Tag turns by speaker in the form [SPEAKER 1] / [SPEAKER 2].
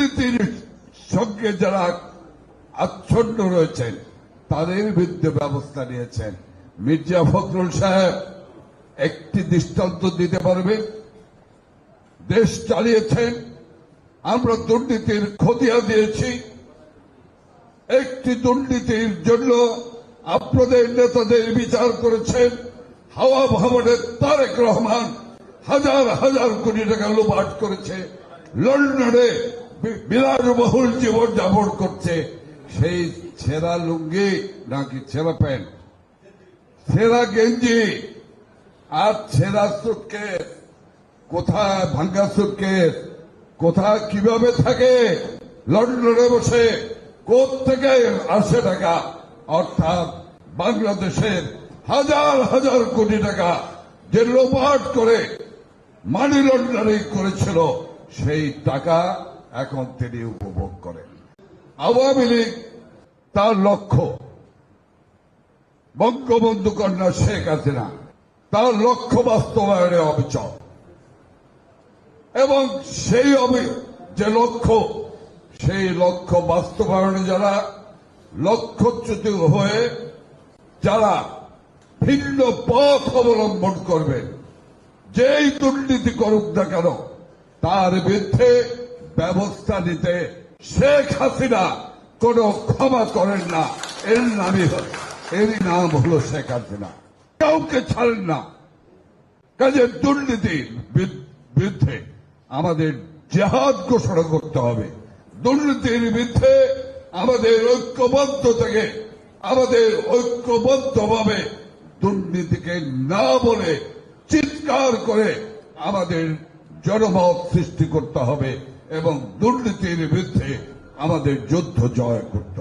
[SPEAKER 1] দুর্নীতির সঙ্গে যারা আচ্ছন্ন রয়েছেন, তাদের বিরুদ্ধে ব্যবস্থা নিয়েছেন। মির্জা ফখরুল সাহেব একটি দৃষ্টান্ত দিতে পারবে? দেশ চালিয়েছেন, আমরা দুর্নীতির খতিয়া দিয়েছি। একটি দুর্নীতির জন্য আপনাদের নেতাদের বিচার করেছেন হাওয়া ভবনের তারেক রহমান। হাজার হাজার কোটি টাকা লোপাট করেছে। লন্ডনে বিলাসবহুল জীবন যাপন করছে সেই ছেঁড়া লুঙ্গি নাকি ছেঁড়া প্যান্ট? ছেঁড়া গেঞ্জি আর ছেঁড়া সুটকেস কোথায় ভাঙ্গা সুটকেস কোথায় কীভাবে থাকে? লন্ডনে বসে থেকে আসে টাকা? অর্থাৎ বাংলাদেশের হাজার হাজার কোটি টাকা যে লোপাট করে মানি লন্ডারিং করেছিল, সেই টাকা এখন তিনি উপভোগ করেন। আওয়ামী লীগ তার লক্ষ্য। বঙ্গবন্ধু কন্যা শেখ হাসিনা তার লক্ষ্য বাস্তবায়নে অবিচল। এবং সেই যে লক্ষ্য, সেই লক্ষ্য বাস্তবায়নে যারা লক্ষ্যচ্যুত হয়ে যারা ভিন্ন পথ অবলম্বন করবেন যেই দুর্নীতি করুক না কেন, তার বিরুদ্ধে ব্যবস্থা নিতে শেখ হাসিনা কোন ক্ষমা করেন না। এর নামই হল- এরই নাম হলো শেখ হাসিনা। কাউকে ছাড়েন না। কাজে দুর্নীতির বিরুদ্ধে আমাদের জেহাদ ঘোষণা করতে হবে। দুর্নীতির বিরুদ্ধে আমাদের ঐক্যবদ্ধ থেকে আমাদের ঐক্যবদ্ধভাবে দুর্নীতিকে না বলে চিৎকার করে আমাদের জনমত সৃষ্টি করতে হবে। এবং দুর্নীতির বিরুদ্ধে আমাদের যুদ্ধ জয় করতে